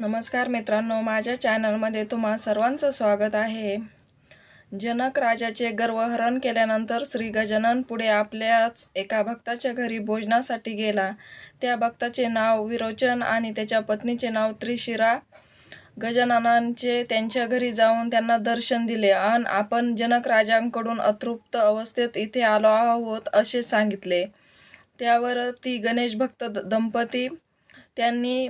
नमस्कार मित्रांनो माझ्या चॅनलमध्ये तुम्हा सर्वांचं स्वागत आहे. जनक राजाचे गर्वहरण केल्यानंतर श्री गजानन पुढे आपल्याच एका भक्ताच्या घरी भोजनासाठी गेला. त्या भक्ताचे नाव विरोचन आणि त्याच्या पत्नीचे नाव त्रिशिरा. गजाननांचे त्यांच्या घरी जाऊन त्यांना दर्शन दिले आणि आपण जनक राजांकडून अतृप्त अवस्थेत इथे आलो आहोत असे सांगितले. त्यावर ती गणेश भक्त द- दंपती त्यांनी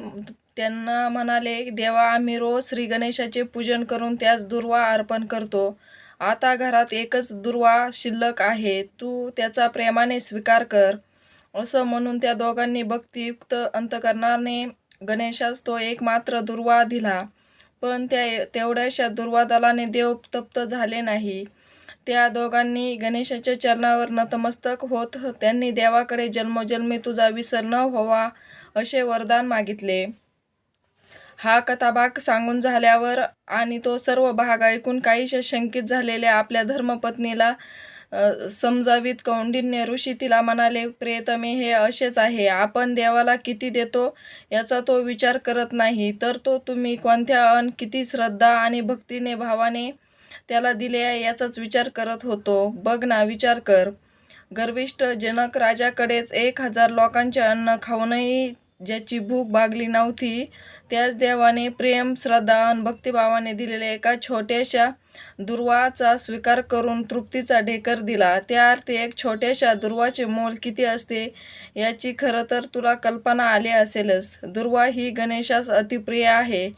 त्यांना म्हणाले देवा आम्ही रोज श्री गणेशाचे पूजन करून त्यास दुर्वा अर्पण करतो. आता घरात एकच दुर्वा शिल्लक आहे. तू त्याचा प्रेमाने स्वीकार कर. असं म्हणून त्या दोघांनी भक्तियुक्त अंतकरणाने गणेशास तो एक मात्र दुर्वा दिला. पण त्या तेवढ्याशा दुर्वादलाने देव तप्त झाले नाही. त्या दोघांनी गणेशाच्या चरणावर नतमस्तक होत त्यांनी देवाकडे जन्मोजन्मी तुझा विसर न व्हावा असे वरदान मागितले. हा कथाभाग सांगून झाल्यावर आणि तो सर्व भाग ऐकून काहीशा शंकित झालेल्या आपल्या धर्मपत्नीला समजावीत कौंडिन्य ऋषी तिला म्हणाले प्रियतमे हे असेच आहे. आपण देवाला किती देतो याचा तो विचार करत नाही. तर तो तुम्ही कोणत्या अन किती श्रद्धा आणि भक्तीने भावाने त्याला दिले आहे याचाच विचार करत होतो. बघ ना विचार कर. गर्विष्ठ जनक राजाकडेच एक हजार लोकांचे अन्न खाऊनही ज्याची भूक भागली नव्हती त्याच देवाने प्रेम श्रद्धा आणि भक्तिभावाने दिलेल्या एका छोट्याशा दुर्वाचा स्वीकार करून तृप्तीचा ढेकर दिला. त्या अर्थी एक छोट्याशा दुर्वाचे मोल किती असते याची खरं तर तुला कल्पना आली असेलच. दुर्वा ही गणेशास अतिप्रिय आहे.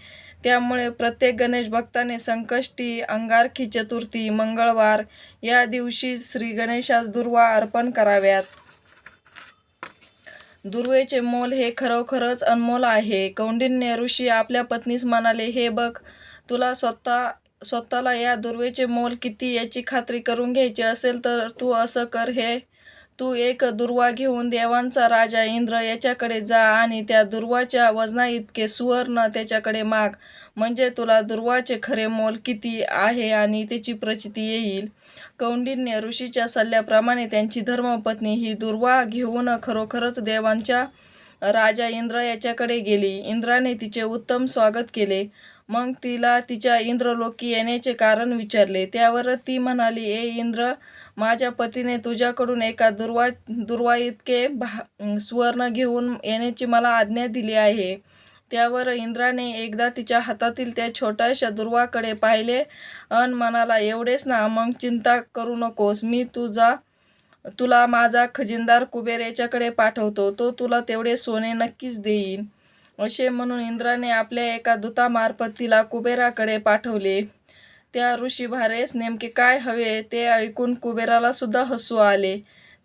त्यामुळे प्रत्येक गणेश भक्ताने संकष्टी अंगारखी चतुर्थी मंगळवार या दिवशी श्री गणेशास दुर्वा अर्पण कराव्यात. दुर्वेचे मोल हे खरोखरच अनमोल आहे. कौंडिन्य ऋषी आपल्या पत्नीस म्हणाले हे बघ तुला स्वतः स्वतःला या दुर्वेचे मोल किती याची खात्री करून घ्यायची असेल तर तू असं कर हे तू एक दुर्वा घेऊन देवांचा राजा इंद्र याच्याकडे जा आणि त्या दुर्वाच्या वजना इतके सुवर्ण त्याच्याकडे माग. म्हणजे तुला दुर्वाचे खरे मोल किती आहे आणि त्याची प्रचिती येईल. कौंडिन्य ऋषीच्या सल्ल्याप्रमाणे त्यांची धर्मपत्नी ही दुर्वा घेऊन खरोखरच देवांच्या राजा इंद्र याच्याकडे गेली. इंद्राने तिचे उत्तम स्वागत केले. मग तिला तिच्या इंद्रलोकी येण्याचे कारण विचारले. त्यावर ती म्हणाली ए इंद्र माझ्या पतीने तुझ्याकडून एका दुर्वा दुर्वा इतके भा सुवर्ण घेऊन येण्याची मला आज्ञा दिली आहे. त्यावर इंद्राने एकदा तिच्या हातातील त्या छोट्याशा दुर्वाकडे पाहिले अन म्हणाला एवढेच ना मग चिंता करू नकोस. मी तुझा तुला माझा खजिनदार कुबेर याच्याकडे पाठवतो. तो तुला तेवढे सोने नक्कीच देईन. असे म्हणून इंद्राने आपल्या एका दूतामार्फत तिला कुबेराकडे पाठवले. त्या ऋषी भारेस नेमके काय हवे ते ऐकून कुबेराला सुद्धा हसू आले.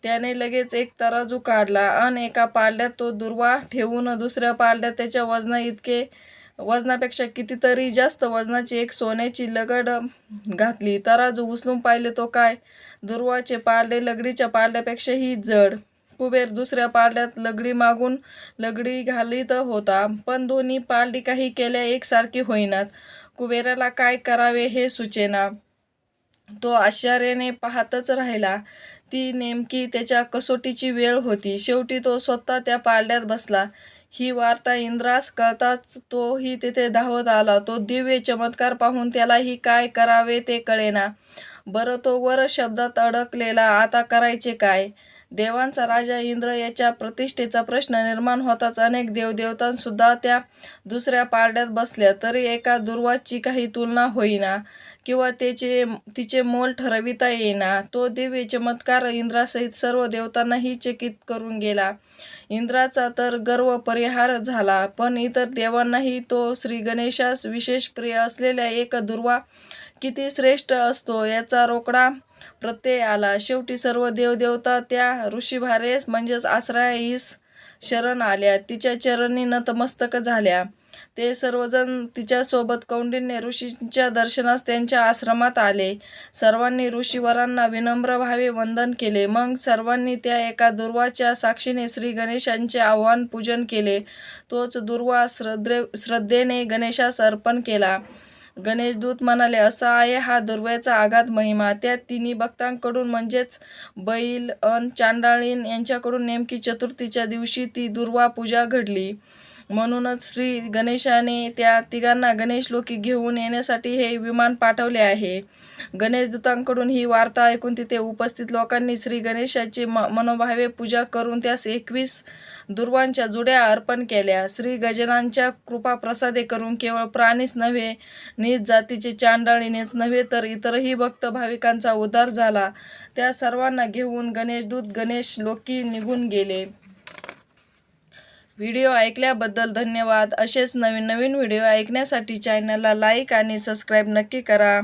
त्याने लगेच एक तराजू काढला आणि एका पारड्यात तो दुर्वा ठेवून दुसऱ्या पारड्यात त्याच्या वजना इतके वजनापेक्षा कितीतरी जास्त वजनाची एक सोन्याची लगड घातली. तराजू उचलून पाहिले तो काय? दुर्वाचे पारडे लगडीच्या पारड्यापेक्षाही जड. कुबेर दुसऱ्या पारड्यात लगडी मागून लगडी घालीत होता. पण दोन्ही पारडी काही केल्या एकसारखी होईनात. कुबेराला काय करावे हे सुचेना. तो आश्चर्याने पाहतच राहिला. ती नेमकी त्याच्या कसोटीची वेळ होती. शेवटी तो स्वतः त्या पारड्यात बसला. ही वार्ता इंद्रास कळताच तोही तिथे धावत आला. तो दिव्य चमत्कार पाहून त्यालाही काय करावे ते कळेना. बरं तो वर शब्दात अडकलेला आता करायचे काय? देवांचा राजा इंद्र याच्या प्रतिष्ठेचा प्रश्न निर्माण होताच अनेक देवदेवतांसुद्धा त्या दुसऱ्या पारड्यात बसल्या तरी एका दुर्वाची काही तुलना होईना. किंवा त्याचे तिचे मोल ठरविता येईना तो दिव्य चमत्कार इंद्रासहित सर्व देवतांनाही चकित करून गेला. इंद्राचा तर गर्व परिहार झाला पण इतर देवांनाही तो श्री गणेशास विशेष प्रिय असलेल्या एक दुर्वा किती श्रेष्ठ असतो याचा रोकडा प्रत्यय आला. शेवटी सर्व देवदेवता त्या ऋषीभारेस म्हणजेच आश्रयाईस शरण आल्या. तिच्या चरणी नतमस्तक झाल्या. ते सर्वजण तिच्यासोबत कौंडिन्य ऋषींच्या दर्शनास त्यांच्या आश्रमात आले. सर्वांनी ऋषीवरांना विनम्र भावे वंदन केले. मग सर्वांनी त्या एका दुर्वाच्या साक्षीने श्री गणेशांचे आव्हान पूजन केले. तोच दुर्वा श्रद्धे श्रद्धेने गणेशास अर्पण केला. गणेशदूत म्हणाले असा आहे हा दुर्व्याचा आघात महिमा. त्या तिन्ही भक्तांकडून म्हणजेच बैल अन चांडाळीन यांच्याकडून नेमकी चतुर्थीच्या दिवशी ती दुर्वा पूजा घडली. म्हणूनच श्री गणेशाने त्या तिघांना गणेश लोकी घेऊन येण्यासाठी हे विमान पाठवले आहे. गणेश दूतांकडून ही वार्ता ऐकून तिथे उपस्थित लोकांनी श्री गणेशाची म मनोभावे पूजा करून त्यास एकवीस दुर्वांच्या जुड्या अर्पण केल्या. श्री गजाननच्या कृपाप्रसादे करून केवळ प्राणीच नव्हे नीच जातीचे चांडाळीनेच नव्हे तर इतरही भक्त भाविकांचा उद्धार झाला. त्या सर्वांना घेऊन गणेशदूत गणेश लोकी निघून गेले. व्हिडिओ ऐकल्याबद्दल धन्यवाद. असेच नवीन नवीन व्हिडिओ ऐकण्यासाठी चॅनलला लाईक आणि सबस्क्राईब नक्की करा.